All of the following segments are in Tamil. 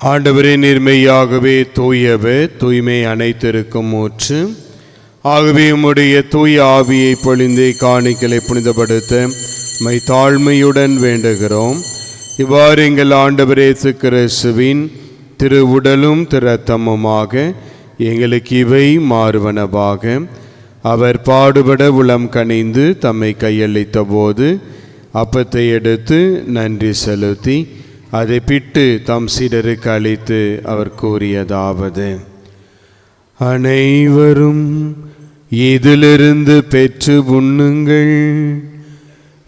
ஆண்டவரே நீர்மையாகவே தூயவர் தூய்மை அனைத்திருக்கும் ஊற்று. ஆகவே உம்முடைய தூய ஆவியை பொழிந்தே காணிக்கலை புனிதப்படுத்த மை தாழ்மையுடன் வேண்டுகிறோம். இவ்வாறு எங்கள் ஆண்டவரே இயேசு கிறிஸ்துவின் திரு உடலும் திரத்தமுமாக எங்களுக்கு இவை மாறுவனவாக. அவர் பாடுபட உளம் கனிந்து தம்மை கையளித்த போது அப்பத்தை எடுத்து நன்றி செலுத்தி அதை பிட்டு தம் சீடருக்கு அளித்து அவர் கூறியதாவது அனைவரும் இதிலிருந்து பெற்று உண்ணுங்கள்.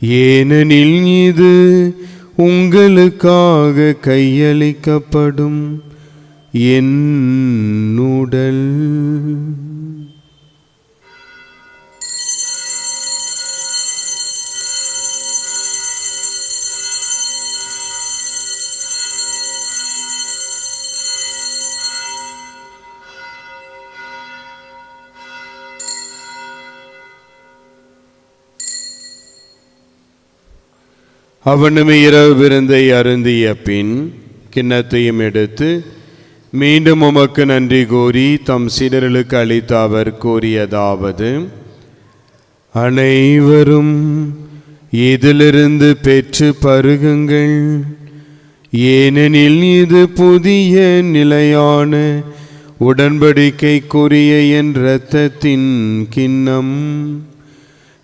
ஏனெனில் இது உங்களுக்காக கையளிக்கப்படும் என் உடல். அவனும் இரவு விருந்தை அருந்திய பின் கிண்ணத்தையும் எடுத்து மீண்டும் உமக்கு நன்றி கூறி தம் சீடர்களுக்கு அளித்த அவர் கூறியதாவது அனைவரும் இதிலிருந்து பெற்று பருகுங்கள். ஏனெனில் இது புதிய நிலையான உடன்படிக்கைக்குரிய என் இரத்தத்தின் கிண்ணம்.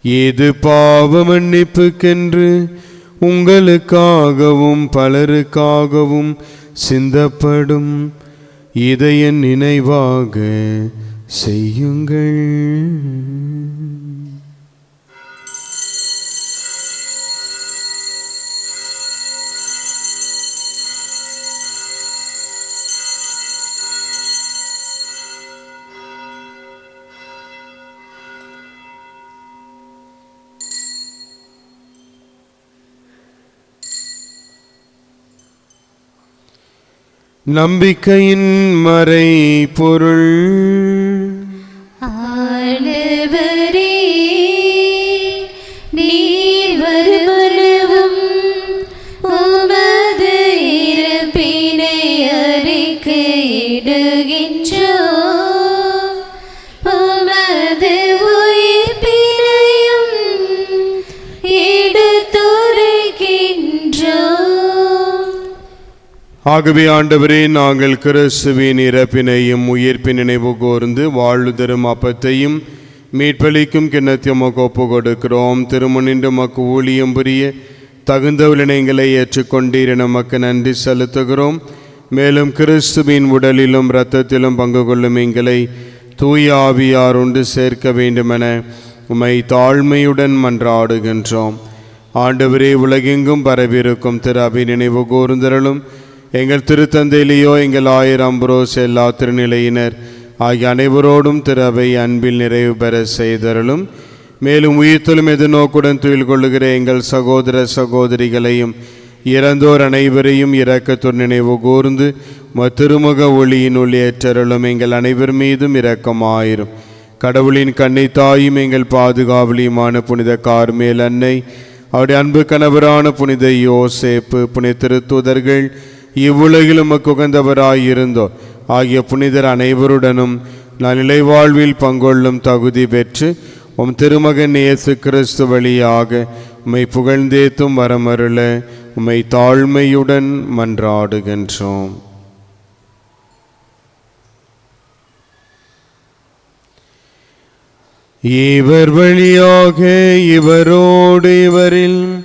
இது பாவ மன்னிப்புக்கென்று உங்களுக்காகவும் பலருக்காகவும் சிந்தப்படும் இதய நினைவாக செய்யுங்கள். நம்பிக்கையின் மறை பொருள் ஆண்டவரே ஆகவே ஆண்டவரே நாங்கள் கிறிஸ்துவின் இறப்பினையும் உயிர்ப்பின் நினைவு கோர்ந்து வாழ்வு தரும் அப்பத்தையும் மீட்பளிக்கும் கிண்ணத்தையும் உமக்கு ஒப்பு கொடுக்கிறோம். திருமுனின்று மக்கு ஊழியம் புரிய தகுந்த விளைங்களை ஏற்றுக்கொண்டீர் நமக்கு நன்றி செலுத்துகிறோம். மேலும் கிறிஸ்துவின் உடலிலும் இரத்தத்திலும் பங்கு கொள்ளும் எங்களை தூய ஆவியார் உண்டு சேர்க்க வேண்டுமென உமை தாழ்மையுடன் மன்றாடுகின்றோம். ஆண்டவரே உலகெங்கும் பரவியிருக்கும் திரு அபி நினைவு கூர்ந்திரலும் எங்கள் திருத்தந்தையிலேயோ எங்கள் ஆயிரம் அம்புரோஸ் எல்லா திருநிலையினர் ஆகிய அனைவரோடும் திரு அவை அன்பில் நிறைவு பெற செய்தருளும். மேலும் உயிர்த்தலும் எதிர்நோக்குடன் துயில் கொள்ளுகிற எங்கள் சகோதர சகோதரிகளையும் இறந்தோர் அனைவரையும் இரக்கத்துடன் நினைவு கூர்ந்து மத்திருமுக ஒளியின் ஒளியேற்றருளும் எங்கள் அனைவர் மீதும் இரக்கமாயிரும். கடவுளின் கண்ணை தாயும் எங்கள் பாதுகாவலியுமான புனித கார்மேல் அன்னை அவருடைய அன்பு கணவரான புனித யோசேப்பு புனித திருத்துதர்கள் இவ்வுலகிலும் உகந்தவராயிருந்தோர். ஆகிய புனிதர் அனைவருடனும் நான் நிலைவாழ்வில் பங்கொள்ளும் தகுதி பெற்று உம் திருமகன் இயேசு கிறிஸ்து வழியாக உம்மை புகழ்ந்தேத்தும் வரமருள உம்மை தாழ்மையுடன் மன்றாடுகின்றோம். இவர் வழியாக இவரோடு இவரில்